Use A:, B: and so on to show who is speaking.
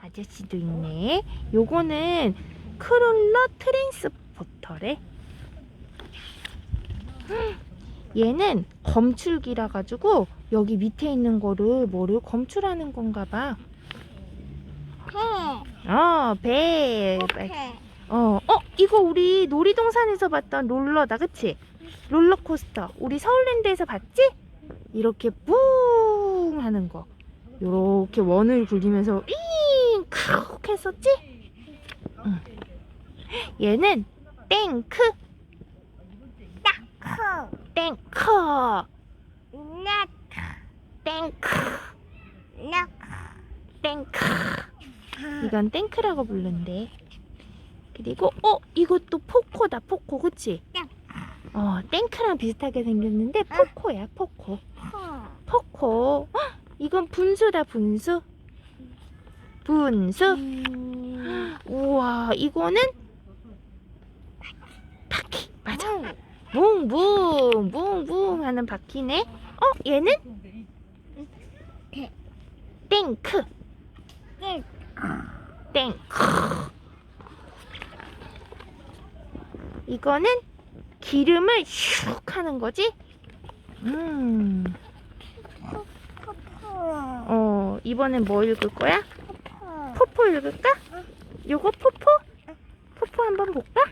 A: 아저씨도 있네. 요거는 크롤러 트랜스포터래. 얘는 검출기라 가지고 여기 밑에 있는 거를 뭐를 검출하는 건가 봐.
B: 해.
A: 어, 배.
B: 해.
A: 어, 어, 이거 우리 놀이동산에서 봤던 롤러다, 그치? 롤러코스터. 우리 서울랜드에서 봤지? 이렇게 뿡 하는 거. 요렇게 원을 굴리면서 잉! 쿡 했었지? 응. 얘는 땡크,
B: 커.
A: 땡크,
B: 나.
A: 땡크,
B: 나.
A: 땡크. 이건 땡크라고 부른대. 그리고 어 이것도 포코다 포코 그치?
B: 땡.
A: 어 땡크랑 비슷하게 생겼는데 포코야 포코.
B: 커.
A: 포코. 헉, 이건 분수다 분수. 분수.
B: 음.
A: 우와 이거는 바퀴 맞아. 붕붕 붕붕 하는 바퀴네. 어 얘는 땡크
B: 땡.
A: 땡크. 이거는 기름을 슉 하는 거지? 음.
B: 포포.
A: 어, 이번엔 뭐 읽을 거야?
B: 포포.
A: 읽을까? 요거 포포? 포포 한번 볼까?